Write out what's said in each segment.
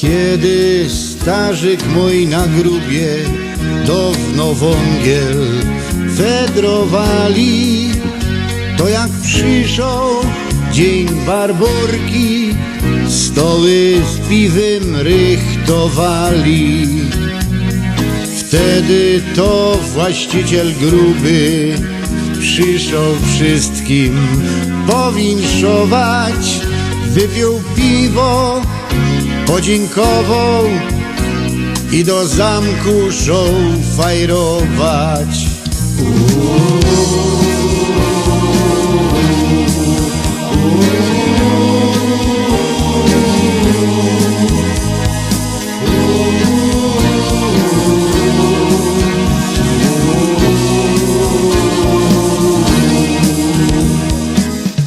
Kiedy starzyk mój na grubie dawno wągiel wędrowali, to jak przyszł dzień barborki, stoły z piwem rychtowali. Wtedy to właściciel gruby przyszedł wszystkim powinszować, wypił piwo, podziękował i do zamku szał fajrować.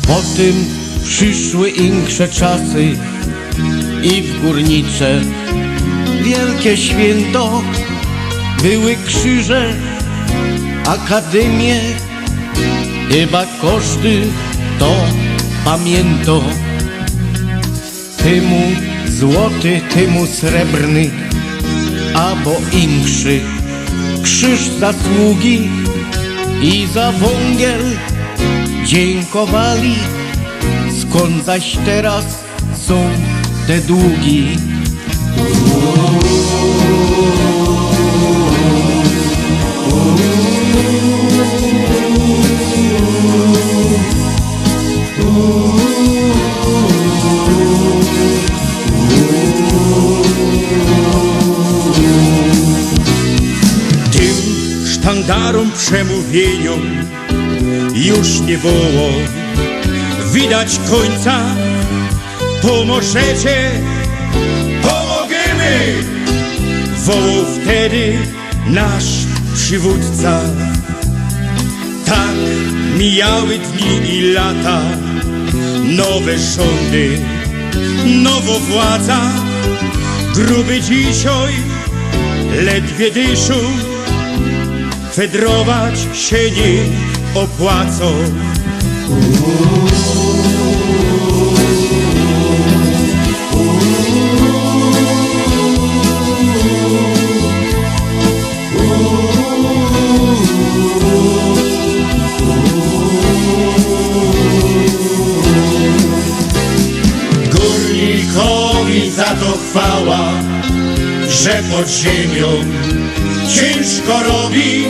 Potem przyszły inkrze czasy i w górnicze wielkie święto były krzyże, akademie, chyba każdy to pamięto. Temu złoty, temu srebrny, albo inkrzy, krzyż zasługi i za wągiel dziękowali, skąd zaś teraz są te długi. Tym sztandarom przemówieniom już nie było widać końca. Pomożecie, pomogemy, wołał wtedy nasz przywódca. Tak mijały dni i lata, nowe rządy, nowo władza. Gruby dzisiaj ledwie dyszą, fedrować się nie opłacą. To chwała, że pod ziemią ciężko robi.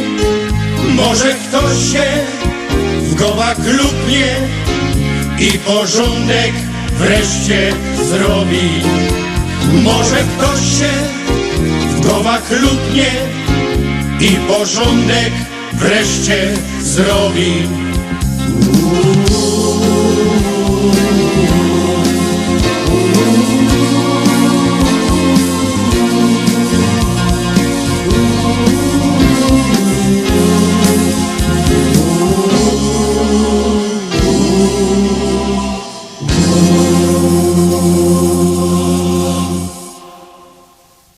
Może ktoś się w gołach lupnie i porządek wreszcie zrobi. Może ktoś się w gołach lupnie i porządek wreszcie zrobi.